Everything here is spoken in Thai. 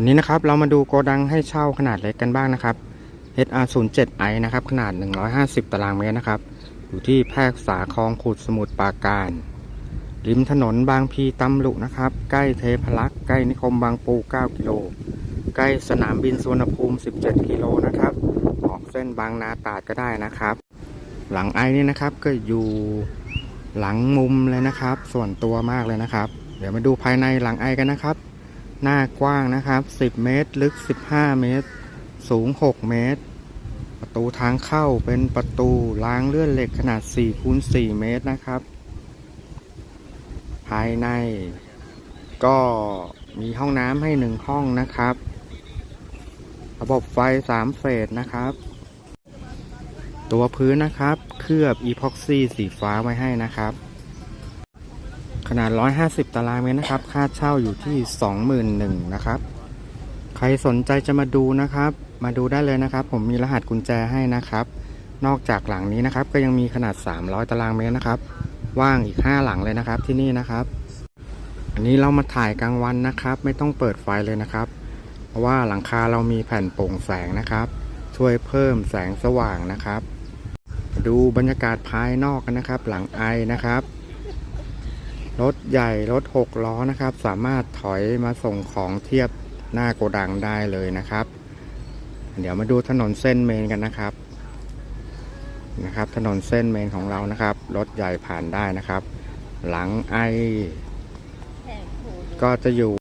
วันนี้นะครับเรามาดูโกดังให้เช่าขนาดเล็กกันบ้างนะครับ HR07i นะครับขนาด 150 ตารางเมตรนะครับ อยู่ที่แพรกษาคลองขุดสมุทรปราการ ริมถนนบางพีตำลุนะครับ ใกล้เทพลักษ์ใกล้นิคมบางปู 9 กิโล ใกล้สนามบินสุวรรณภูมิ 17 กิโลนะครับ ออกเส้นบางนาตาดก็ได้นะครับ หลังไอนี่นะครับก็อยู่หลังมุมเลยนะครับ ส่วนตัวมากเลยนะครับ เดี๋ยวมาดูภายในหลังไอกันนะครับ หน้ากว้างนะครับ 10 เมตร ลึก 15 เมตร สูง 6 เมตร ประตูทางเข้าเป็นประตูรางเลื่อนเหล็กขนาด4คูณ4เมตรนะครับ ภายในก็มีห้องน้ำให้หนึ่งห้องนะครับ ระบบไฟ 3 เฟสนะครับ ตัวพื้นนะครับ เคลือบอีพ็อกซี่สีฟ้าไว้ให้นะครับ ขนาด 150 ตารางเมตรนะครับ ค่าเช่าอยู่ที่ 21,000นะครับ ใครสนใจจะมาดูนะครับ มาดูได้เลยนะครับ ผมมีรหัสกุญแจให้นะครับ นอกจากหลังนี้นะครับ ก็ยังมีขนาด 300 ตารางเมตรนะครับ ว่างอีก 5 หลังเลยนะครับที่นี่นะครับ อันนี้เรามาถ่ายกลางวันนะครับ ไม่ต้องเปิดไฟเลยนะครับ เพราะว่าหลังคาเรามีแผ่นโปร่งแสงนะครับ ช่วยเพิ่มแสงสว่างนะครับ ดูบรรยากาศภายนอกกันนะครับ หลังไอนะครับ รถใหญ่รถหกล้อนะครับ สามารถถอยมาส่งของเทียบหน้าโกดังได้เลยนะครับ เดี๋ยวมาดูถนนเส้นเมนกันนะครับนะครับ ถนนเส้นเมนของเรานะครับ รถใหญ่ผ่านได้นะครับ หลังไอก็จะอยู่